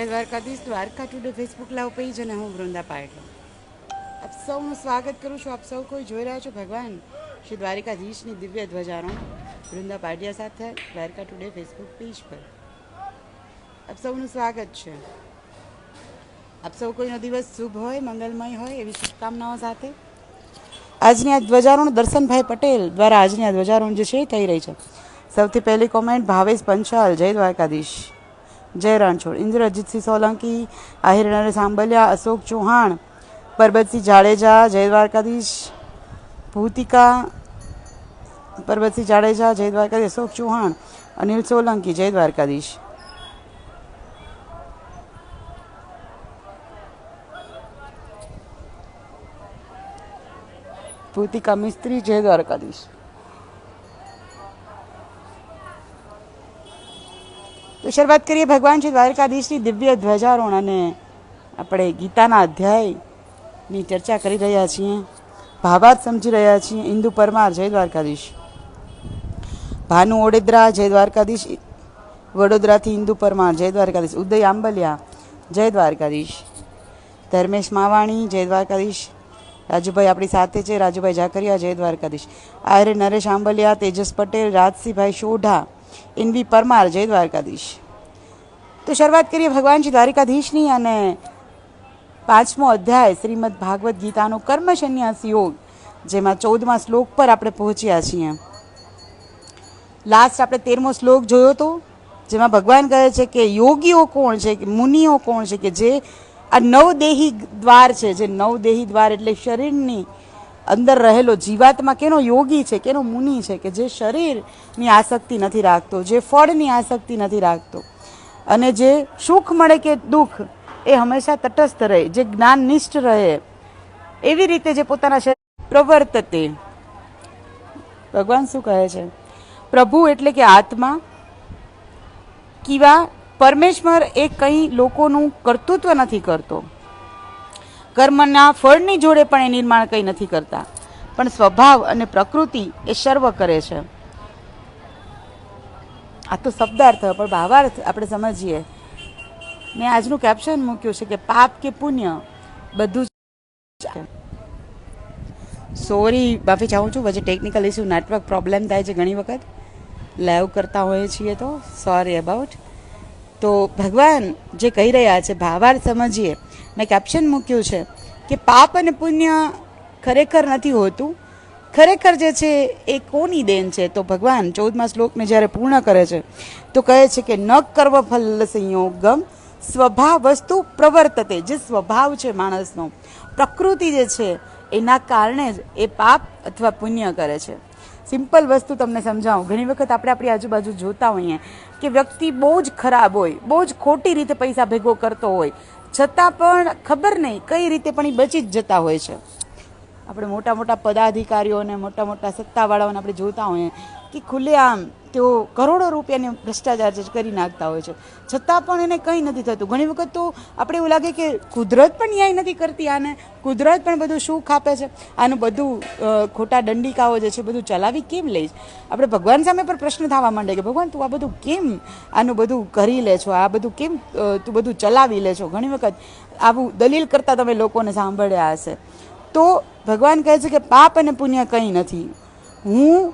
જય Dwarkadhish Dwarka today Facebook live page અને હું વૃંદા પાટલો આપ સૌનું સ્વાગત કરું છું. આપ સૌ કોઈ જોઈ રહ્યા છો? ભગવાન શ્રી દ્વારિકાધીશની દિવ્ય ધ્વજારો વૃંદા પાટિયા સાથે દ્વારકા ટુડે ફેસબુક પેજ પર. આપ સૌનું સ્વાગત છે. આપ સૌ કોઈનો દિવસ શુભ હોય, મંગલમય હોય એવી શુભકામનાઓ સાથે. આજની આ ધ્વજારોહણ દર્શનભાઈ પટેલ દ્વારા આજની આ ધ્વજારોહણ જે છે એ થઈ રહી છે. સૌથી પહેલી કોમેન્ટ ભાવેશ પંચાલ જય દ્વારકાધીશ. જય રણછોડ. ઇન્દ્રજીતસિંહ સોલંકી, આહિર નરેશ અશોક ચૌહાણ, પરબતસિંહ જાડેજા, જય દ્વારકાધીશ, ભૂતિકા, પરબતસિંહ જાડેજા, જય દ્વારકાધીશ, અશોક ચૌહાણ, અનિલ સોલંકી, જય દ્વારકાધીશ. ભૂતિકા મિસ્ત્રી, જય દ્વારકાધીશ. તો શરૂઆત કરીએ, ભગવાન શ્રી દ્વારકાધીશની દિવ્ય ધ્વજારોહણ અને આપણે ગીતાના અધ્યાયની ચર્ચા કરી રહ્યા છીએ. ભાવાર્થ સમજી રહ્યા છીએ. ઇન્દુ પરમાર, જય દ્વારકાધીશ. ભાનુ ઓડેદરા, જય દ્વારકાધીશ. વડોદરાથી ઇન્દુ પરમાર, જય દ્વારકાધીશ. ઉદય આંબલિયા, જય દ્વારકાધીશ. ધર્મેશ માવાણી, જય દ્વારકાધીશ. રાજુભાઈ આપણી સાથે છે. રાજુભાઈ ઝાકરિયા જય દ્વારકાધીશ. આર્ય નરેશ આંબલિયા, તેજસ પટેલ રાજસિંહભાઈ શોઢા ઇનવી પરમાર જય દ્વારકાધીશ તો શરૂઆત કરીએ ભગવાન શ્રી દ્વારિકાધીશની અને પાંચમો અધ્યાય શ્રીમદ ભાગવત ગીતાનો કર્મ સંન્યાસ યોગ જેમાં ચૌદમા શ્લોક પર આપણે પહોંચ્યા છીએ લાસ્ટ આપણે તેરમો શ્લોક જોયો હતો જેમાં ભગવાન કહે છે કે યોગીઓ કોણ છે કે મુનિઓ કોણ છે કે જે આ નવદેહી દ્વાર છે જે નવદેહી દ્વાર એટલે શરીરની અંદર રહેલો જીવાતમાં કેનો યોગી છે, કેનો મુનિ છે, કે જે શરીરની આસક્તિ નથી રાખતો, જે ફળની આસક્તિ નથી રાખતો. અને જે સુખ મળે કે દુઃખ, એ હંમેશા તટસ્થ રહે, જે જ્ઞાનનિષ્ઠ રહે, એવી રીતે જે પોતાના શરીર પ્રવર્તતે. ભગવાન શું કહે છે? પ્રભુ એટલે કે આત્મા, કિવા પરમેશ્વર એ કંઈ લોકોનું કર્તૃત્વ નથી કરતો. કર્મના ફળની જોડે પણ એ નિર્માણ કંઈ નથી કરતા. પણ સ્વભાવ અને પ્રકૃતિ એ સર્વ કરે છે. આ તો શબ્દાર્થ, પણ ભાવાર્થ આપણે સમજીએ. મેં આજનું કેપ્શન મૂક્યું છે કે પાપ કે પુણ્ય, બધું સોરી માફી ચાહું છું, પછી ટેકનિકલ ઇસ્યુ નેટવર્ક પ્રોબ્લેમ થાય છે ઘણી વખત. લાઈવ કરતા હોઈએ છીએ તો સોરી અબાઉટ તો ભગવાન જે કહી રહ્યા છે, ભાવાર્થ સમજીએ મેં કેપ્શન મૂક્યું છે કે પાપ અને પુણ્ય ખરેખર નથી હોતું. ખરેખર જે છે એ કોની દેન છે? તો ભગવાન ચૌદમા શ્લોકને જ્યારે પૂર્ણ કરે છે, તો કહે છે કે ન કર્વ ફલ સંયોગમ સ્વભાવ વસ્તુ પ્રવર્તતે, જે સ્વભાવ છે માણસનો. પ્રકૃતિ જે છે એના કારણે જ એ પાપ અથવા પુણ્ય કરે છે. સિમ્પલ વસ્તુ તમને સમજાવું. ઘણી વખત આપણે આપણી આજુબાજુ જોતા હોઈએ કે વ્યક્તિ બહુ જ ખરાબ હોય, બહુ જ ખોટી રીતે પૈસા ભેગો કરતો હોય છતાં પણ ખબર નહીં કઈ રીતે પણ એ બચી જ જતા હોય છે. આપણે મોટા મોટા પદાધિકારીઓને મોટા મોટા સત્તાવાળાઓને આપણે જોતા હોઈએ કે ખુલ્લેઆમ તેઓ કરોડો રૂપિયાની ભ્રષ્ટાચાર જે કરી નાખતા હોય છે. છતાં પણ એને કંઈ નથી થતું. ઘણી વખત તો આપણે એવું લાગે કે કુદરત પણ ન્યાય નથી કરતી આને. કુદરત પણ બધું સુખ આપે છે. આનું બધું ખોટા દંડિકાઓ જે છે બધું ચલાવી કેમ લઈશ આપણે ભગવાન સામે પણ પ્રશ્ન થવા માંડે કે ભગવાન તું આ બધું કેમ આનું બધું કરી લે છો? આ બધું કેમ તું બધું ચલાવી લે છો? ઘણી વખત આવું દલીલ કરતાં તમે લોકોને સાંભળ્યા હશે. તો ભગવાન કહે છે કે પાપ અને પુણ્ય કંઈ નથી. હું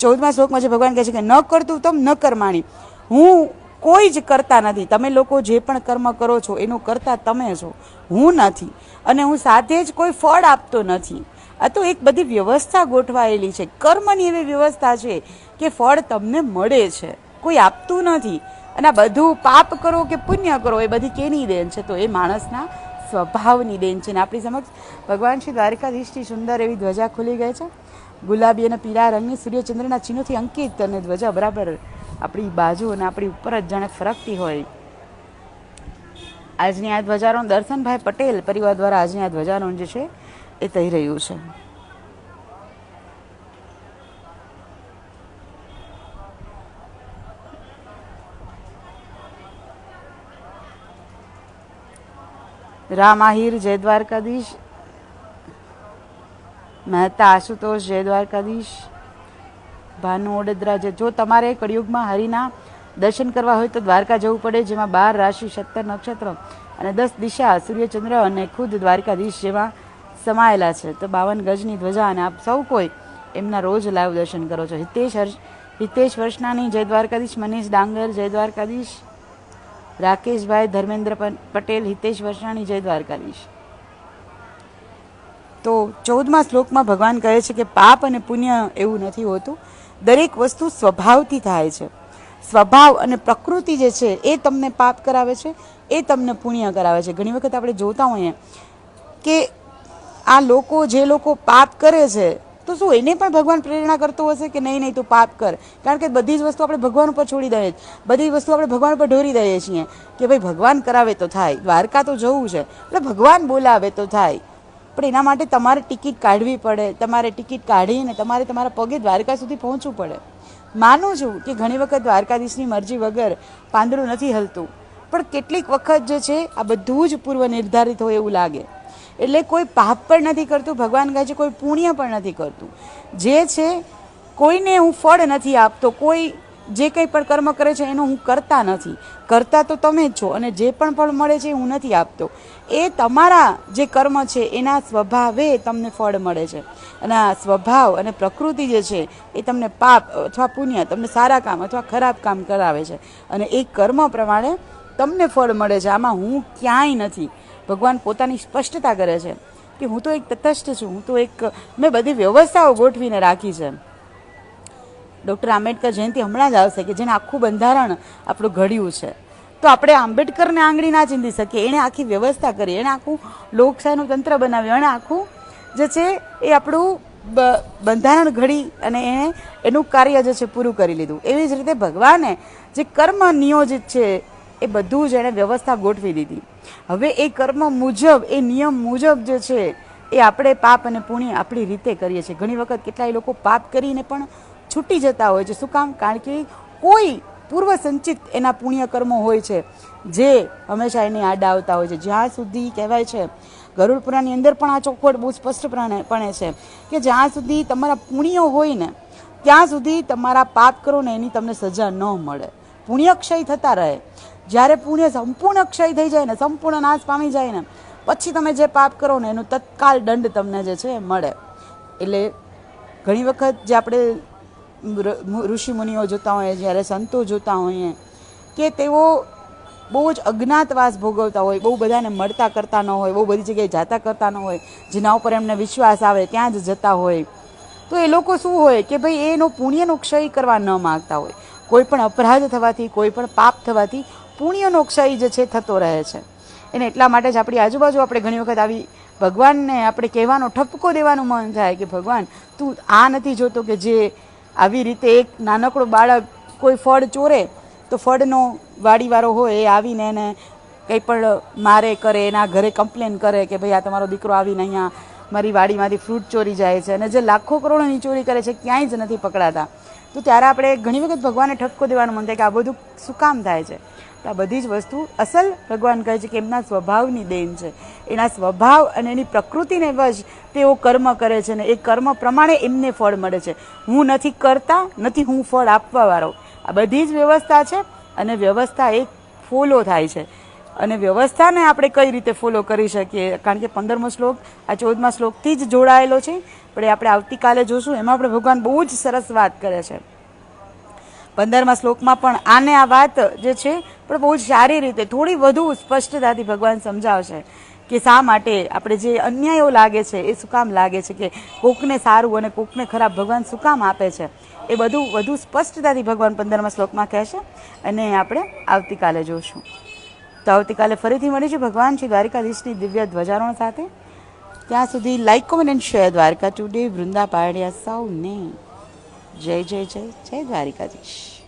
ચૌદમા શ્લોકમાં જે ભગવાન કહે છે કે ન કરતું તમ ન કરમાણી. હું કોઈ જ કરતા નથી. તમે લોકો જે પણ કર્મ કરો છો, એનું કરતા તમે છો. હું નથી. અને હું સાથે જ કોઈ ફળ આપતો નથી. આ તો એક બધી વ્યવસ્થા ગોઠવાયેલી છે. કર્મની એવી વ્યવસ્થા છે કે ફળ તમને મળે છે. કોઈ આપતું નથી. અને આ બધું પાપ કરો કે પુણ્ય કરો, એ બધી કેની દેન છે? તો એ માણસના સ્વભાવની દેન છે. ને આપણી સમક્ષ ભગવાન શ્રી દ્વારકાધીશની સુંદર એવી ધ્વજા ખુલી ગઈ છે. ગુલાબી અને પીળા રંગની સૂર્યચંદ્રના ચિહ્નોથી અંકિત અને ધ્વજા બરાબર આપણી બાજુ અને આપણી ઉપર જ જાણે ફરકતી હોય. આજની આ ધ્વજારોહણ દર્શનભાઈ પટેલ પરિવાર દ્વારા આજની આ ધ્વજારોહણ જે છે એ થઈ રહ્યું છે. રામ આહિર જય દ્વારકાધીશ મહેતા, આશુતોષ જય દ્વારકાધીશ ભાનુ ઓડેદરા જે જો તમારે કળિયુગમાં હરિના દર્શન કરવા હોય તો દ્વારકા જવું પડે, જેમાં બાર રાશિ, સત્તર નક્ષત્ર અને દસ દિશા, સૂર્યચંદ્ર અને ખુદ દ્વારકાધીશ જેમાં સમાયેલા છે. તો બાવન ગજની ધ્વજા અને આપ સૌ કોઈ એમના રોજ લાઈવ દર્શન કરો છો. હિતેશ હર્ષ હિતેશ વર્ષનાની જય દ્વારકાધીશ, મનીષ ડાંગર, જય દ્વારકાધીશ, રાકેશભાઈ ધર્મેન્દ્ર પટેલ, હિતેશ વર્ષાણી જય દ્વારકાધીશ. તો ચૌદમા શ્લોકમાં ભગવાન કહે છે કે પાપ અને પુણ્ય એવું નથી હોતું. દરેક વસ્તુ સ્વભાવથી થાય છે. સ્વભાવ અને પ્રકૃતિ જે છે, એ તમને પાપ કરાવે છે, એ તમને પુણ્ય કરાવે છે. ઘણી વખત આપણે જોતા હોઈએ કે આ લોકો, જે લોકો પાપ કરે છે, તો શું એને પણ ભગવાન પ્રેરણા કરતો હશે કે નહીં નહીં, તું પાપ કર? કારણ કે બધી જ વસ્તુ આપણે ભગવાન ઉપર છોડી દઈએ. બધી વસ્તુ આપણે ભગવાન ઉપર ઢોરી દઈએ છીએ કે ભાઈ ભગવાન કરાવે તો થાય. દ્વારકા તો જવું છે, એટલે ભગવાન બોલાવે તો થાય. પણ એના માટે તમારે ટિકિટ કાઢવી પડે. તમારે ટિકિટ કાઢીને તમારે તમારા પગે દ્વારકા સુધી પહોંચવું પડે. માનું છું કે ઘણી વખત દ્વારકાધીશની મરજી વગર પાંદડું નથી હલતું. પણ કેટલીક વખત જે છે, આ બધું જ પૂર્વ નિર્ધારિત હોય એવું લાગે. એટલે કોઈ પાપ પણ નથી કરતું, ભગવાન કહે છે કોઈ પુણ્ય પણ નથી કરતું. જે છે, કોઈને હું ફળ નથી આપતો, કોઈ જે કંઈ પણ કર્મ કરે છે, એનું હું કરતા નથી. કરતા તો તમે જ છો અને જે પણ ફળ મળે છે હું નથી આપતો. એ તમારા જે કર્મ છે, એના સ્વભાવે તમને ફળ મળે છે. અને આ સ્વભાવ અને પ્રકૃતિ જે છે, એ તમને પાપ અથવા પુણ્ય, તમને સારા કામ અથવા ખરાબ કામ કરાવે છે. અને એ કર્મ પ્રમાણે તમને ફળ મળે છે. આમાં હું ક્યાંય નથી. ભગવાન પોતાની સ્પષ્ટતા કરે છે કે હું તો એક તટસ્થ છું. હું તો એક, મેં બધી વ્યવસ્થાઓ ગોઠવીને રાખી છે. ડૉક્ટર આંબેડકર જયંતિ હમણાં જ આવશે કે જેને આખું બંધારણ આપણું ઘડ્યું છે. તો આપણે આંબેડકરને આંગળી ના ચીંધી શકીએ. એણે આખી વ્યવસ્થા કરી. એણે આખું લોકશાહીનું તંત્ર બનાવ્યું. એણે આખું જે છે એ આપણું બંધારણ ઘડી અને એણે એનું કાર્ય જે છે પૂરું કરી લીધું. એવી જ રીતે ભગવાને જે કર્મ નિયોજિત છે એ બધું જ એણે વ્યવસ્થા ગોઠવી દીધી. હવે એ કર્મ મુજબ, એ નિયમ મુજબ જે છે એ આપણે પાપ અને પુણ્ય આપણી રીતે કરીએ છીએ. ઘણી વખત કેટલાય લોકો પાપ કરીને પણ છૂટી જતા હોય છે. શું કામ? કારણ કે કોઈ પૂર્વ સંચિત એના પુણ્ય કર્મો હોય છે, જે હંમેશા એની આડા આવતા હોય છે. જ્યાં સુધી કહેવાય છે ગરુડ પુરાણની અંદર પણ આ ચોખવટ બહુ સ્પષ્ટપણે પણ છે કે જ્યાં સુધી તમારા પુણ્યો હોય ને, ત્યાં સુધી તમારા પાપ કરો ને એની તમને સજા ન મળે. પુણ્ય ક્ષય થતા રહે. જ્યારે પુણ્ય સંપૂર્ણ ક્ષય થઈ જાય ને, સંપૂર્ણ નાશ પામી જાય ને, પછી તમે જે પાપ કરો ને, એનું તત્કાલ દંડ તમને જે છે એ મળે. એટલે ઘણી વખત જે આપણે ઋષિ મુનિઓ જોતા હોઈએ જ્યારે સંતો જોતા હોઈએ કે તેઓ બહુ જ અજ્ઞાતવાસ ભોગવતા હોય, બહુ બધાને મળતા કરતા ન હોય, બહુ બધી જગ્યાએ જાતા કરતા ન હોય, જેના ઉપર એમને વિશ્વાસ આવે, ત્યાં જ જતા હોય. તો એ લોકો શું હોય કે ભાઈ, એનો પુણ્યનો ક્ષય કરવા ન માગતા હોય. કોઈ પણ અપરાધ થવાથી, કોઈ પણ પાપ થવાથી પુણ્યનો ક્ષય જે છે, થતો રહે છે. એને એટલા માટે જ આપણી આજુબાજુ આપણે ઘણી વખત આવી ભગવાનને આપણે કહેવાનો, ઠપકો દેવાનું મન થાય કે ભગવાન, તું આ નથી જોતો કે જે આવી રીતે એક નાનકડો બાળક કોઈ ફળ ચોરે, તો ફળનો વાડીવાળો હોય એ આવીને એને કંઈ પણ મારે, કરે, એના ઘરે કમ્પ્લેન કરે કે ભાઈ આ તમારો દીકરો આવીને અહીંયા મારી વાડીમાંથી ફ્રૂટ ચોરી જાય છે. અને જે લાખો કરોડોની ચોરી કરે છે, ક્યાંય જ નથી પકડાતા. તો ત્યારે આપણે ઘણી વખત ભગવાનને ઠપકો દેવાનું મન થાય કે આ બધું શું કામ થાય છે? આ બધી જ વસ્તુ અસલ ભગવાન કહે છે કે એમના સ્વભાવની દેન છે. એના સ્વભાવ અને એની પ્રકૃતિને વશ તેઓ કર્મ કરે છે ને એ કર્મ પ્રમાણે એમને ફળ મળે છે. હું નથી કરતા, નથી હું ફળ આપવાવાળો. આ બધી જ વ્યવસ્થા છે અને વ્યવસ્થા એક ફોલો થાય છે. અને વ્યવસ્થાને આપણે કઈ રીતે ફોલો કરી શકીએ? કારણ કે પંદરમો શ્લોક, આ ચૌદમા શ્લોકથી જ જોડાયેલો છે. પણ એ આપણે આવતીકાલે જોશું. એમાં આપણે ભગવાન બહુ જ સરસ વાત કરે છે. પંદરમા શ્લોકમાં પણ આને આ વાત જે છે, પણ બહુ જ સારી રીતે, થોડી વધુ સ્પષ્ટતાથી ભગવાન સમજાવશે કે શા માટે આપણે જે અન્યાયો લાગે છે, એ શું કામ લાગે છે કે કોકને સારું અને કોકને ખરાબ ભગવાન શું કામ આપે છે, એ બધું વધુ સ્પષ્ટતાથી ભગવાન પંદરમા શ્લોકમાં કહેશે અને આપણે આવતીકાલે જોશું. તો આવતીકાલે ફરીથી મળીશું ભગવાન શ્રી દ્વારિકાધીશની દિવ્ય ધ્વજારોહણ સાથે. ત્યાં સુધી like comment and share Dwarka today Vrunda પાડ્યા સૌને. જય જય જય જય દ્વારિકાધીશ.